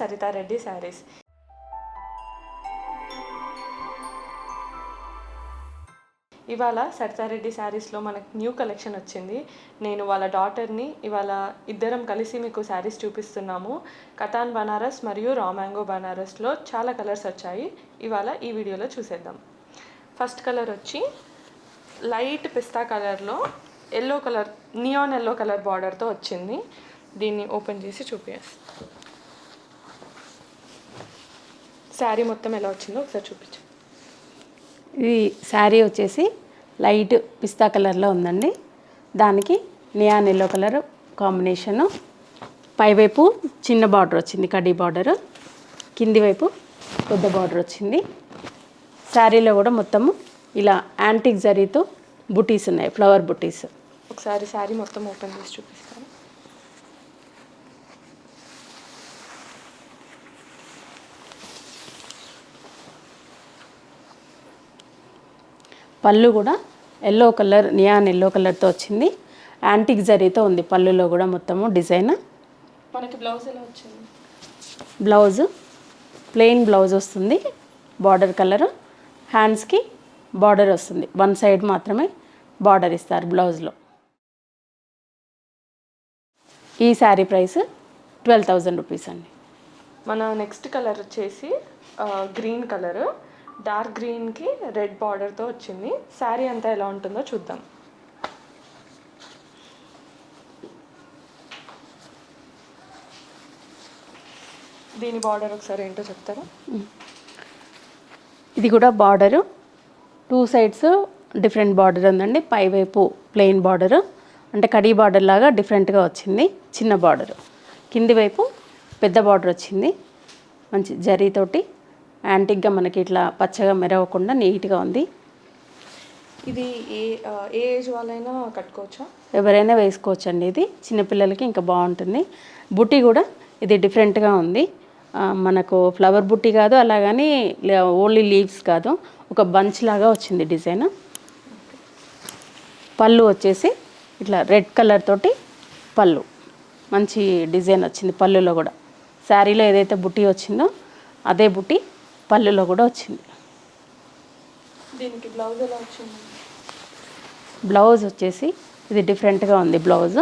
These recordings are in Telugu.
సరితారెడ్డి శారీస్. ఇవాళ సరితారెడ్డి శారీస్లో మనకు న్యూ కలెక్షన్ వచ్చింది. నేను వాళ్ళ డాటర్ని ఇవాళ ఇద్దరం కలిసి మీకు శారీస్ చూపిస్తున్నాము. కతాన్ బనారస్ మరియు రామాంగో బనారస్లో చాలా కలర్స్ వచ్చాయి. ఇవాళ ఈ వీడియోలో చూసేద్దాం. ఫస్ట్ కలర్ వచ్చి లైట్ పిస్తా కలర్లో yellow colour neon yellow colour బార్డర్తో వచ్చింది. దీన్ని ఓపెన్ చేసి చూపిస్తాను శారీ మొత్తం ఎలా వచ్చిందో ఒకసారి చూపించు. ఇది శారీ వచ్చేసి లైట్ పిస్తా కలర్లో ఉందండి. దానికి నియాన్ ఎల్లో కలర్ కాంబినేషను పైవైపు చిన్న బార్డర్ వచ్చింది కడ్డీ బార్డర్ కింది వైపు పెద్ద బార్డర్ వచ్చింది. శారీలో కూడా మొత్తము ఇలా యాంటిక్ జరీతో బుటీస్ ఉన్నాయి ఫ్లవర్ బుటీస్. ఒకసారి శారీ మొత్తం ఓపెన్ చేసి చూపిస్తాను. పళ్ళు కూడా ఎల్లో కలర్ నియాన్ ఎల్లో కలర్తో వచ్చింది. యాంటిక్ జరీతో ఉంది పళ్ళులో కూడా మొత్తము డిజైన్. మనకి బ్లౌజ్ ఎలా వచ్చింది? బ్లౌజ్ ప్లెయిన్ బ్లౌజ్ వస్తుంది బార్డర్ కలర్ హ్యాండ్స్కి బార్డర్ వస్తుంది. వన్ సైడ్ మాత్రమే బార్డర్ ఇస్తారు బ్లౌజ్లో ఈ saree price twelve thousand rupees అండి. మన నెక్స్ట్ కలర్ వచ్చేసి గ్రీన్ కలర్ డార్క్ గ్రీన్కి రెడ్ బార్డర్తో వచ్చింది. శారీ అంతా ఎలా ఉంటుందో చూద్దాం. దీని బార్డర్ ఒకసారి ఏంటో చెప్తారా? ఇది కూడా border. Two sides different border ఉందండి. పైవైపు ప్లెయిన్ బార్డరు. అంటే కడీ బార్డర్ లాగా డిఫరెంట్గా వచ్చింది. చిన్న బార్డర్. కింది వైపు పెద్ద బార్డర్ వచ్చింది. మంచి జరీతోటి యాంటిక్గా మనకి ఇట్లా పచ్చగా మెరవకుండా నీట్గా ఉంది. ఇది ఏ ఏ ఏజ్ వాళ్ళైనా కట్టుకోవచ్చా? ఎవరైనా వేసుకోవచ్చు అండి ఇది చిన్నపిల్లలకి ఇంకా బాగుంటుంది. బుట్టి కూడా ఇది డిఫరెంట్గా ఉంది. మనకు ఫ్లవర్ బుట్టి కాదు అలాగని ఓన్లీ లీవ్స్ కాదు. ఒక బంచ్ లాగా వచ్చింది డిజైన్. పళ్ళు వచ్చేసి ఇట్లా రెడ్ కలర్ తోటి పళ్ళు. మంచి డిజైన్ వచ్చింది పళ్ళులో కూడా. శారీలో ఏదైతే బుట్టి వచ్చిందో అదే బుట్టి. పళ్ళులో కూడా వచ్చింది. దీనికి బ్లౌజ్ ఎలా వచ్చింది? బ్లౌజ్ వచ్చేసి ఇది డిఫరెంట్గా ఉంది బ్లౌజ్.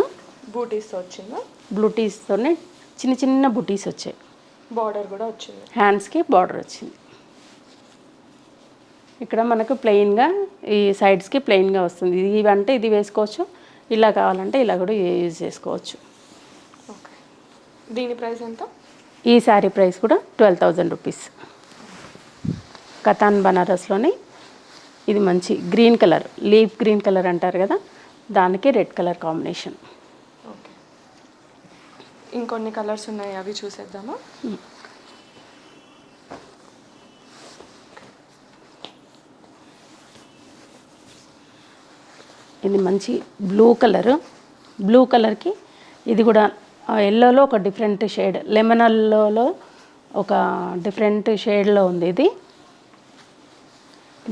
బూటీస్తో వచ్చిందా? బ్లూటీస్తోనే చిన్న చిన్న బుటీస్ వచ్చాయి. బార్డర్ కూడా వచ్చింది. హ్యాండ్స్కి బార్డర్ వచ్చింది. ఇక్కడ మనకు ప్లెయిన్గా ఈ సైడ్స్కి ప్లెయిన్గా వస్తుంది. ఇది అంటే ఇది వేసుకోవచ్చు ఇలా కావాలంటే ఇలా కూడా యూజ్ చేసుకోవచ్చు. ఓకే. దీని ప్రైస్ ఎంత? ఈ శారీ ప్రైస్ కూడా ట్వెల్వ్ థౌజండ్ రూపీస్. కతాన్ బనారస్లోని ఇది మంచి green colour leaf green colour అంటారు కదా దానికి రెడ్ కలర్ కాంబినేషన్. ఓకే. ఇంకొన్ని కలర్స్ ఉన్నాయి అవి చూసేద్దామా? ఇది మంచి బ్లూ కలర్. బ్లూ కలర్కి ఇది కూడా ఎల్లోలో ఒక డిఫరెంట్ షేడ్ లెమన్ ఎల్లోలో ఒక డిఫరెంట్ షేడ్లో ఉంది ఇది.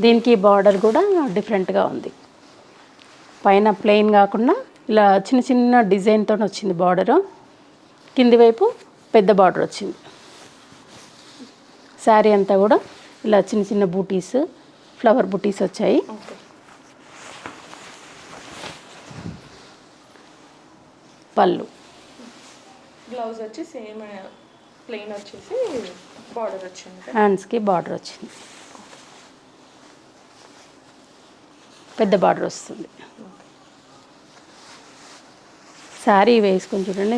దీనికి బార్డర్ కూడా డిఫరెంట్గా ఉంది. పైన ప్లెయిన్ కాకుండా ఇలా చిన్న చిన్న డిజైన్తో వచ్చింది బార్డరు కింది వైపు పెద్ద బార్డర్ వచ్చింది. శారీ అంతా కూడా ఇలా చిన్న చిన్న బూటీస్ ఫ్లవర్ బూటీస్ వచ్చాయి. పళ్ళు. బ్లౌజ్ వచ్చి సేమ్ ప్లెయిన్ వచ్చేసి బార్డర్ వచ్చింది. హ్యాండ్స్కి బార్డర్ వచ్చింది. పెద్ద బార్డర్ వస్తుంది. శారీ వేసుకొని చూడండి.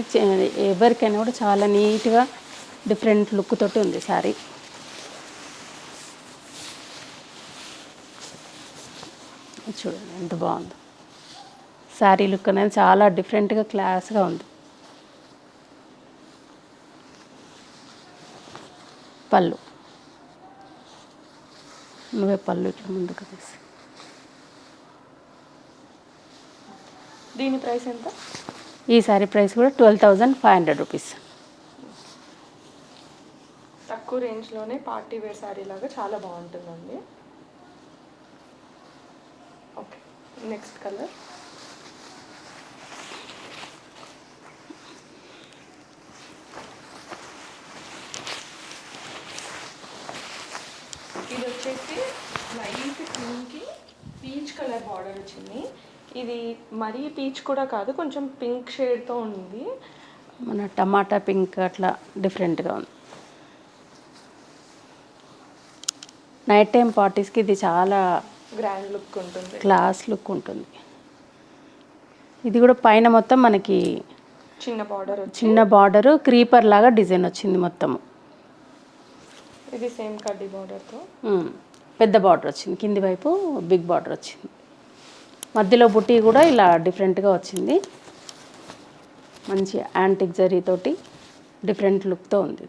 ఎవరికైనా కూడా చాలా నీట్గా డిఫరెంట్ లుక్ తోటి ఉంది శారీ చూడండి ఎంత బాగుందో. శారీ లుక్ అనేది చాలా డిఫరెంట్గా క్లాస్గా ఉంది. పళ్ళు. నువ్వే పళ్ళు ఇట్లా ముందుకు తీసి దీని ప్రైస్ ఎంత? ఈ సారీ ప్రైస్ కూడా twelve thousand five hundred rupees. తక్కువ రేంజ్లోనే పార్టీ వేర్ శారీ లాగా చాలా బాగుంటుందండి. Okay next colour. ఇది వచ్చేసి లైట్ పింక్కి పీచ్ కలర్ బార్డర్ వచ్చింది. ఇది మరీ పీచ్ కూడా కాదు కొంచెం పింక్ షేడ్తో ఉంది. మన టమాటా పింక్ అట్లా డిఫరెంట్గా ఉంది. నైట్ టైం పార్టీస్కి ఇది చాలా గ్రాండ్ లుక్ ఉంటుంది. క్లాస్ లుక్ ఉంటుంది. ఇది కూడా పైన మొత్తం మనకి చిన్న బార్డర్ చిన్న బార్డరు క్రీపర్ లాగా డిజైన్ వచ్చింది మొత్తం ఇది సేమ్ కడ్డీ బార్డర్తో పెద్ద బార్డర్ వచ్చింది. కింది వైపు బిగ్ బార్డర్ వచ్చింది. మధ్యలో బుట్టి కూడా ఇలా డిఫరెంట్గా వచ్చింది. మంచి యాంటిక్ జరీతోటి డిఫరెంట్ లుక్తో ఉంది.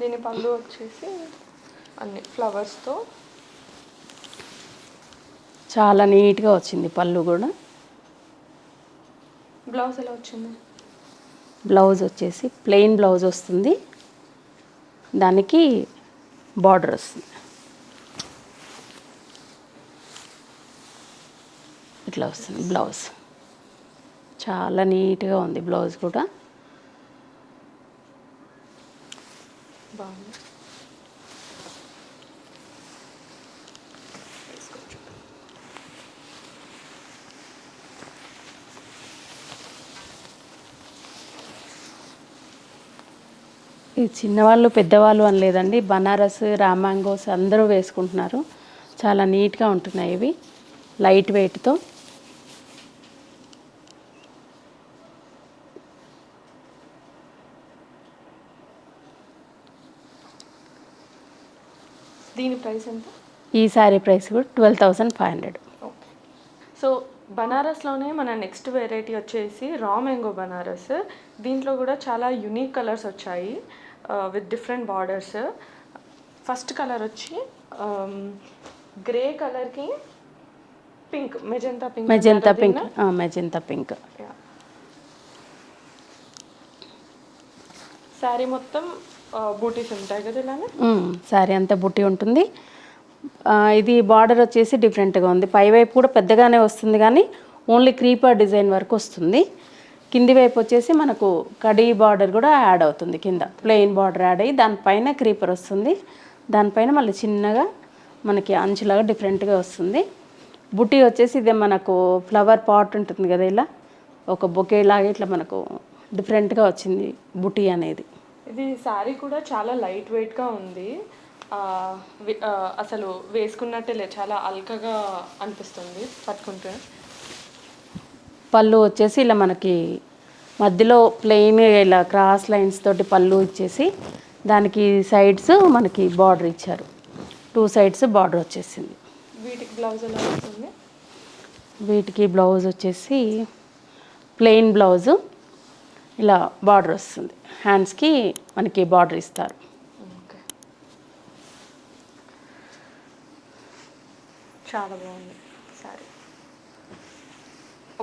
దీని పళ్ళు వచ్చేసి అన్ని ఫ్లవర్స్తో చాలా నీట్గా వచ్చింది పళ్ళు కూడా. బ్లౌజ్ ఎలా వచ్చింది? బ్లౌజ్ వచ్చేసి ప్లెయిన్ బ్లౌజ్ వస్తుంది. దానికి బార్డర్ వస్తుంది. ఇట్లా వస్తుంది బ్లౌజ్ చాలా నీట్గా ఉంది బ్లౌజ్ కూడా. బాగుంది. ఇది చిన్నవాళ్ళు పెద్దవాళ్ళు అని లేదండి బనారస్ రామాంగోస్ అందరూ వేసుకుంటున్నారు. చాలా నీట్గా ఉంటున్నాయి ఇవి. లైట్ వెయిట్తో దీని ప్రైస్ ఎంత? ఈ శారీ ప్రైస్ కూడా twelve thousand five hundred. Okay. So బనారస్లోనే మన నెక్స్ట్ వెరైటీ వచ్చేసి రా మ్యాంగో బనారస్. దీంట్లో కూడా చాలా యునిక్ కలర్స్ వచ్చాయి with different borders first colour వచ్చి గ్రే కలర్కి pink magenta pink magenta pink magenta pink saree మొత్తం బూటీస్ ఉంటాయి కదా ఇలానే శారీ అంతా బుట్టి ఉంటుంది. ఇది బార్డర్ వచ్చేసి డిఫరెంట్గా ఉంది. పై వైపు కూడా పెద్దగానే వస్తుంది కానీ ఓన్లీ క్రీపర్ డిజైన్ వరకు వస్తుంది. కింది వైపు వచ్చేసి మనకు కడీ బార్డర్ కూడా యాడ్ అవుతుంది కింద. ప్లెయిన్ బార్డర్ యాడ్ అయ్యి దానిపైన క్రీపర్ వస్తుంది. దానిపైన మళ్ళీ చిన్నగా మనకి అంచులాగా డిఫరెంట్గా వస్తుంది. బుట్టి వచ్చేసి ఇదే మనకు ఫ్లవర్ పాట్ ఉంటుంది కదా ఇలా. ఒక బొకే లాగా ఇట్లా మనకు డిఫరెంట్గా వచ్చింది బుటీ అనేది. ఇది శారీ కూడా చాలా లైట్ వెయిట్గా ఉంది. అసలు వేసుకున్నట్టే లేదు చాలా అల్కగా అనిపిస్తుంది పట్టుకుంటే. పళ్ళు వచ్చేసి ఇలా మనకి మధ్యలో ప్లెయిన్ ఇలా క్రాస్ లైన్స్ తోటి పళ్ళు ఇచ్చేసి దానికి సైడ్స్ మనకి బార్డర్ ఇచ్చారు. టూ సైడ్స్ బార్డర్ వచ్చేసింది. వీటికి బ్లౌజ్ ఎలా వస్తుంది? వీటికి బ్లౌజ్ వచ్చేసి ప్లెయిన్ బ్లౌజు ఇలా బార్డర్ వస్తుంది. హ్యాండ్స్కి మనకి బార్డర్ ఇస్తారు. ఓకే. చాలా బాగుంది. సారీ.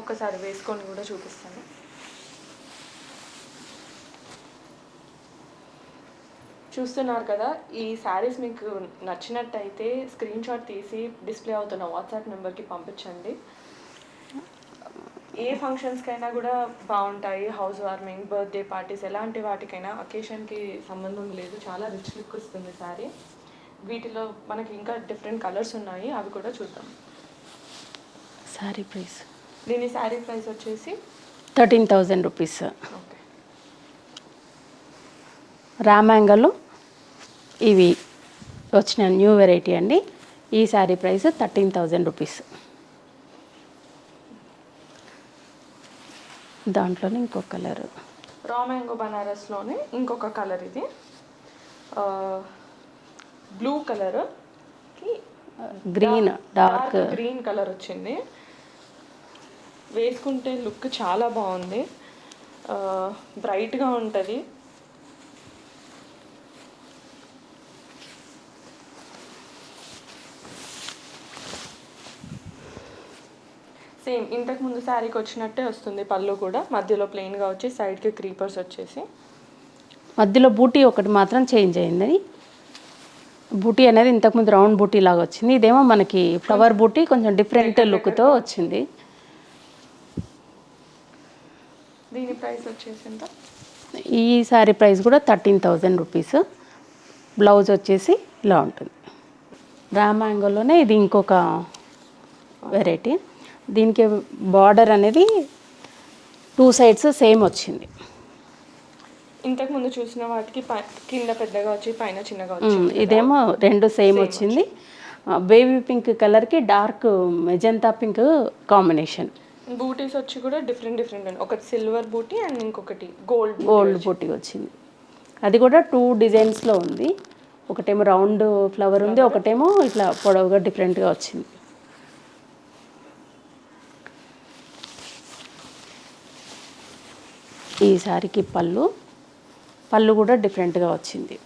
ఒక్కసారి వేసుకొని కూడా చూపిస్తాను. చూస్తున్నారు కదా ఈ శారీస్ మీకు నచ్చినట్టయితే స్క్రీన్ షాట్ తీసి డిస్ప్లే అవుతున్న వాట్సాప్ నెంబర్కి పంపించండి. ఏ ఫంక్షన్స్కైనా కూడా బాగుంటాయి. హౌస్ వార్మింగ్ బర్త్డే పార్టీస్ ఎలాంటి వాటికైనా అకేషన్కి సంబంధం లేదు. చాలా రిచ్ లుక్ వస్తుంది శారీ వీటిలో మనకి ఇంకా డిఫరెంట్ కలర్స్ ఉన్నాయి. అవి కూడా చూద్దాం. సారీ ప్రైస్ దీని శారీ ప్రైస్ వచ్చేసి థర్టీన్ థౌజండ్ రూపీస్ ఓకే. రామాంగలో. ఇవి వచ్చిన న్యూ వెరైటీ అండి. ఈ saree price thirteen thousand rupees దాంట్లోనే ఇంకో కలర్. రా మ్యాంగో బనారస్లోనే ఇంకొక కలర్ ఇది. బ్లూ కలర్కి గ్రీన్ డార్క్ గ్రీన్ కలర్ వచ్చింది. వేసుకుంటే లుక్ చాలా బాగుంది. బ్రైట్గా ఉంటుంది. సేమ్ ఇంతకు ముందు శారీకి వచ్చినట్టే వస్తుంది పళ్ళు కూడా. మధ్యలో ప్లెయిన్గా వచ్చి సైడ్కి క్రీపర్స్ వచ్చేసి. మధ్యలో బూటీ ఒకటి మాత్రం చేంజ్ అయింది. బూటీ అనేది ఇంతకుముందు రౌండ్ బూటీ లాగా వచ్చింది. ఇదేమో మనకి ఫ్లవర్ బూటీ కొంచెం డిఫరెంట్ లుక్తో వచ్చింది. దీని ప్రైస్ వచ్చేసి ఎంత? ఈ శారీ ప్రైస్ కూడా థర్టీన్ థౌజండ్ రూపీస్. బ్లౌజ్ వచ్చేసి ఇలా ఉంటుంది. రా మ్యాంగోలోనే ఇది ఇంకొక వెరైటీ దీనికి బార్డర్ అనేది టూ సైడ్స్ సేమ్ వచ్చింది. ఇంతకు ముందు చూసిన వాటికి కింద పెద్దగా వచ్చి పైన చిన్నగా వచ్చింది ఇదేమో రెండు సేమ్ వచ్చింది. బేబీ పింక్ కలర్కి డార్క్ మెజంతా పింక్ కాంబినేషన్. బూటీస్ వచ్చి కూడా డిఫరెంట్ డిఫరెంట్ ఒకటి సిల్వర్ బూటీ అండ్ ఇంకొకటి గోల్డ్ గోల్డ్ బుట్టి వచ్చింది. అది కూడా టూ డిజైన్స్లో ఉంది. ఒకటేమో రౌండ్ ఫ్లవర్ ఉంది ఒకటేమో ఇట్లా పొడవుగా డిఫరెంట్గా వచ్చింది. ఈ సారీకి పళ్ళు. పళ్ళు కూడా డిఫరెంట్గా వచ్చింది.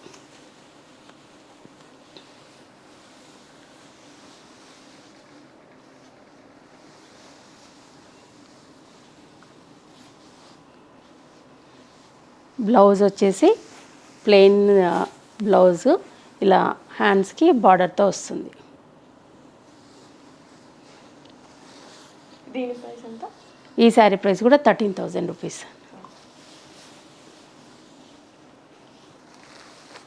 బ్లౌజ్ వచ్చేసి ప్లెయిన్ బ్లౌజ్. ఇలా హ్యాండ్స్కి బార్డర్తో వస్తుంది. దీని ప్రైస్ ఎంత? ఈ శారీ ప్రైస్ కూడా థర్టీన్ థౌజండ్ రూపీస్ ఇది నేను వేసుకో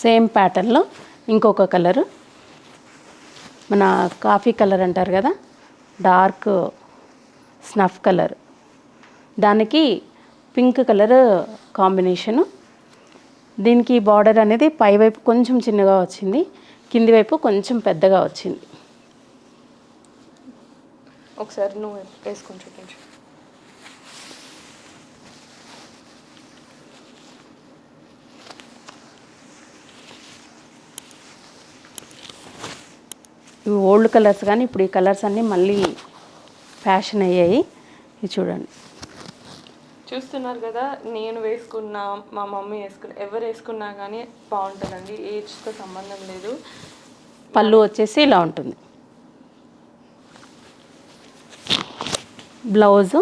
సేమ్ ప్యాటర్న్లో ఇంకొక కలరు. మన కాఫీ కలర్ అంటారు కదా డార్క్ స్నఫ్ కలర్. దానికి పింక్ కలర్ కాంబినేషను. దీనికి బార్డర్ అనేది పై వైపు కొంచెం చిన్నగా వచ్చింది కింది వైపు కొంచెం పెద్దగా వచ్చింది. ఒకసారి నువ్వు వేసుకొని చూపించు. ఇవి ఓల్డ్ కలర్స్ కానీ ఇప్పుడు ఈ కలర్స్ అన్నీ మళ్ళీ ఫ్యాషన్ అయ్యాయి. ఇది చూడండి. చూస్తున్నారు కదా నేను వేసుకున్నా మా మమ్మీ వేసుకున్న ఎవరు వేసుకున్నా కానీ బాగుంటుందండి. ఏజ్తో సంబంధం లేదు. పళ్ళు వచ్చేసి ఇలా ఉంటుంది. బ్లౌజు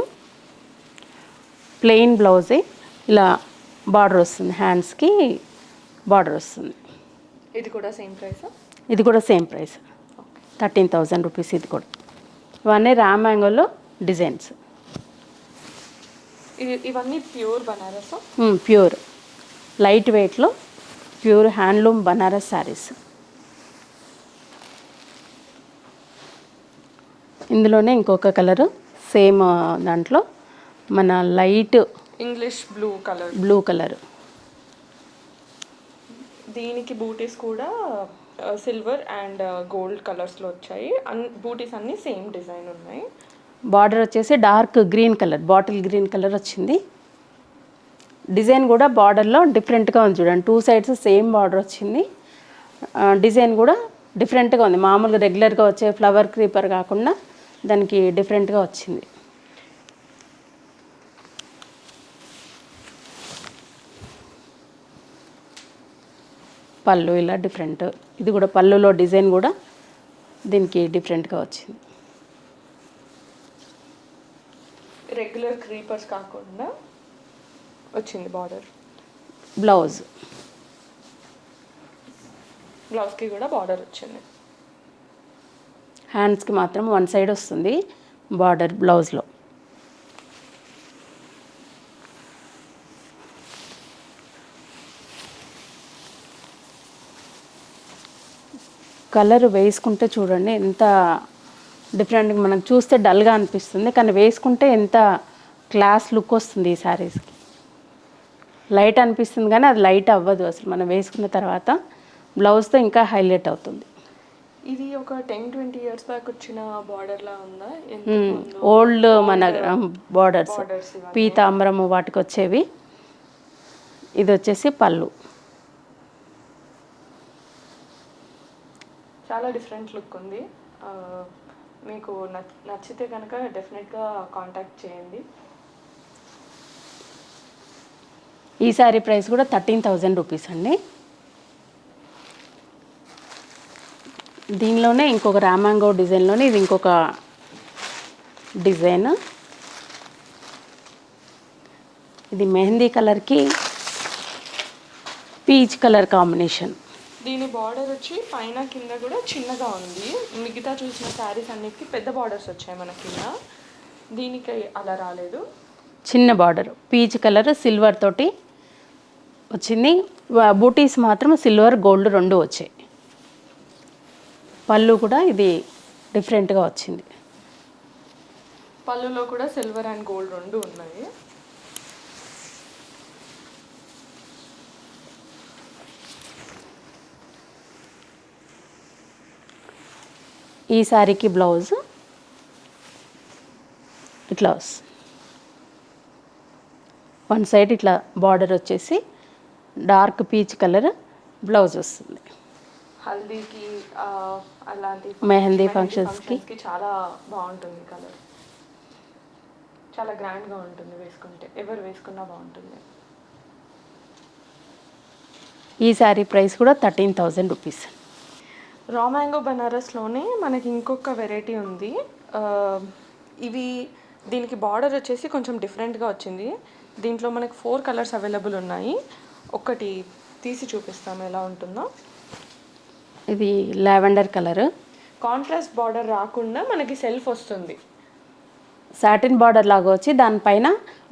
ప్లెయిన్ బ్లౌజే ఇలా బార్డర్ వస్తుంది. హ్యాండ్స్కి బార్డర్ వస్తుంది. ఇది కూడా సేమ్ ప్రైస్ ఇది కూడా same price thirteen thousand rupees ఇది కూడా. ఇవన్నీ రామ్ మ్యాంగోలో డిజైన్స్. ఇవన్నీ ప్యూర్ బనారస్? ప్యూర్. లైట్ వెయిట్లో ప్యూర్ హ్యాండ్లూమ్ బనారస్ శారీస్. ఇందులోనే ఇంకొక కలరు సేమ్ దాంట్లో మన light English blue colour. Blue colour. దీనికి బూటీస్ కూడా సిల్వర్ అండ్ గోల్డ్ కలర్స్లో వచ్చాయి. అన్ బూటీస్ అన్నీ సేమ్ డిజైన్ ఉన్నాయి. బార్డర్ వచ్చేసి dark green colour bottle green colour వచ్చింది. డిజైన్ కూడా బార్డర్లో డిఫరెంట్గా ఉంది చూడండి. టూ సైడ్స్ సేమ్ బార్డర్ వచ్చింది. డిజైన్ కూడా డిఫరెంట్గా ఉంది. మామూలుగా రెగ్యులర్గా వచ్చే ఫ్లవర్ క్రీపర్ కాకుండా దానికి డిఫరెంట్గా వచ్చింది. పళ్ళు ఇలా డిఫరెంట్ ఇది కూడా పళ్ళులో డిజైన్ కూడా దీనికి డిఫరెంట్గా వచ్చింది. రెగ్యులర్ క్రీపర్స్ కాకుండా వచ్చింది బార్డర్ బ్లౌజ్ బ్లౌజ్కి కూడా బార్డర్ వచ్చింది. హ్యాండ్స్కి మాత్రం వన్ సైడ్ వస్తుంది బార్డర్ బ్లౌజ్లో కలర్ వేసుకుంటే చూడండి ఎంత డిఫరెంట్ మనకు చూస్తే డల్గా అనిపిస్తుంది. కానీ వేసుకుంటే ఎంత క్లాస్ లుక్ వస్తుంది ఈ శారీస్కి లైట్ అనిపిస్తుంది కానీ అది లైట్ అవ్వదు అసలు. మనం వేసుకున్న తర్వాత బ్లౌజ్తో ఇంకా హైలైట్ అవుతుంది. ఇది ఒక టెన్ ట్వంటీ ఇయర్స్ బ్యాక్ వచ్చిన బార్డర్ లా ఉందా? ఓల్డ్ మన బార్డర్స్ ఇవన్నీ. పీతాంబరము వాటికి వచ్చేవి ఇది వచ్చేసి పళ్ళు. చాలా డిఫరెంట్ లుక్ ఉంది. మీకు నచ్చితే కనుక డెఫినెట్గా కాంటాక్ట్ చేయండి. ఈ శారీ ప్రైస్ కూడా థర్టీన్ థౌజండ్ రూపీస్ అండి. దీనిలోనే ఇంకొక రామాంగో డిజైన్లోనే ఇది ఇంకొక డిజైన్. ఇది మెహందీ కలర్కి పీచ్ కలర్ కాంబినేషన్. దీని బార్డర్ వచ్చి పైన కింద కూడా చిన్నగా ఉంది. మిగతా చూసిన శారీస్ అన్నిటికీ పెద్ద బార్డర్స్ వచ్చాయి మన కింద. దీనికి అలా రాలేదు. చిన్న బార్డర్ పీచ్ కలర్ సిల్వర్ తోటి వచ్చింది. బూటీస్ మాత్రం సిల్వర్ గోల్డ్ రెండు వచ్చాయి. పళ్ళు కూడా ఇది డిఫరెంట్గా వచ్చింది. పళ్ళులో కూడా సిల్వర్ అండ్ గోల్డ్ రెండు ఉన్నాయి. ఈ శారీకి బ్లౌజ్ ఇట్లా వన్ సైడ్ ఇట్లా బార్డర్ వచ్చేసి డార్క్ పీచ్ కలర్ బ్లౌజ్ వస్తుంది. హల్దీకి అలాంటి మెహందీ functions కి. కి చాలా బాగుంటుంది కలర్. చాలా గ్రాండ్గా ఉంటుంది వేసుకుంటే. ఎవరు వేసుకున్నా బాగుంటుంది. ఈ శారీ ప్రైస్ కూడా thirteen thousand rupees. Raw mango బనారస్లోనే మనకి ఇంకొక వెరైటీ ఉంది. ఇవి దీనికి బార్డర్ వచ్చేసి కొంచెం డిఫరెంట్గా వచ్చింది. దీంట్లో మనకి ఫోర్ కలర్స్ అవైలబుల్ ఉన్నాయి. ఒకటి తీసి చూపిస్తాము ఎలా ఉంటుందో. ఇది లావెండర్ కలర్. కాంట్రాస్ట్ బార్డర్ రాకుండా మనకి సెల్ఫ్ వస్తుంది. సాటిన్ బార్డర్ లాగా వచ్చి దానిపైన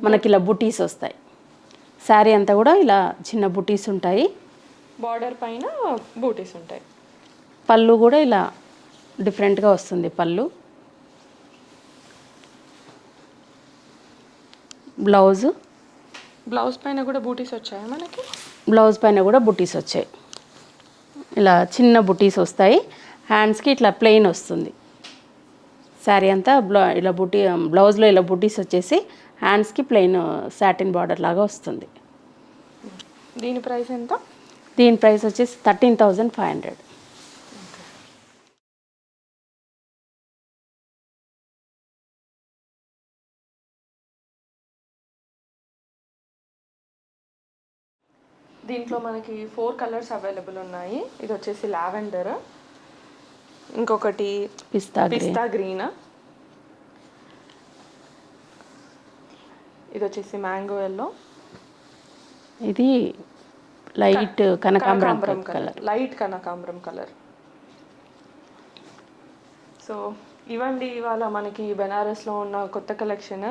మనకి ఇలా బుటీస్ వస్తాయి. శారీ అంతా కూడా ఇలా చిన్న బుటీస్ ఉంటాయి. బార్డర్ పైన బూటీస్ ఉంటాయి. పళ్ళు కూడా ఇలా డిఫరెంట్గా వస్తుంది పళ్ళు. బ్లౌజ్. బ్లౌజ్ పైన కూడా బూటీస్ వచ్చాయి మనకి? బ్లౌజ్ పైన కూడా బుటీస్ వచ్చాయి. ఇలా చిన్న బుటీస్ వస్తాయి. హ్యాండ్స్కి ఇట్లా ప్లెయిన్ వస్తుంది. శారీ అంతా బ్లౌ ఇలా బుటీ బ్లౌజ్లో ఇలా బుటీస్ వచ్చేసి హ్యాండ్స్కి ప్లెయిన్ సాటిన్ బార్డర్ లాగా వస్తుంది. దీని ప్రైస్ ఎంత? దీని ప్రైస్ వచ్చేసి థర్టీన్ థౌజండ్ ఫైవ్ హండ్రెడ్. దీంట్లో మనకి ఫోర్ కలర్స్ అవైలబుల్ ఉన్నాయి. ఇది వచ్చేసి లావెండర్ ఇంకొకటి పిస్తా పిస్తా గ్రీన్. ఇది వచ్చేసి మ్యాంగో ఎల్లో. ఇది లైట్ కనకాంబరం కలర్. లైట్ కనకాంబరం కలర్. సో ఇవ్వండి ఇవాళ మనకి బెనారస్లో ఉన్న కొత్త కలెక్షన్.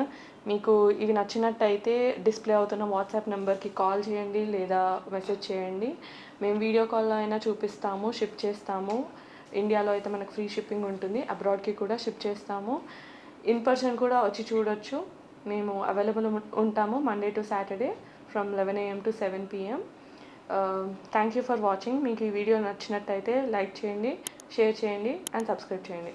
మీకు ఇవి నచ్చినట్టయితే డిస్ప్లే అవుతున్న వాట్సాప్ నెంబర్కి కాల్ చేయండి లేదా మెసేజ్ చేయండి. మేము వీడియో కాల్లో అయినా చూపిస్తాము షిప్ చేస్తాము. ఇండియాలో అయితే మనకు ఫ్రీ షిప్పింగ్ ఉంటుంది అబ్రాడ్కి కూడా షిప్ చేస్తాము. ఇన్ పర్సన్ కూడా వచ్చి చూడొచ్చు. మేము అవైలబుల్ ఉంటాము Monday to Saturday from eleven AM to seven PM. Thank you for watching. మీకు ఈ వీడియో నచ్చినట్టయితే లైక్ చేయండి షేర్ చేయండి అండ్ సబ్స్క్రైబ్ చేయండి.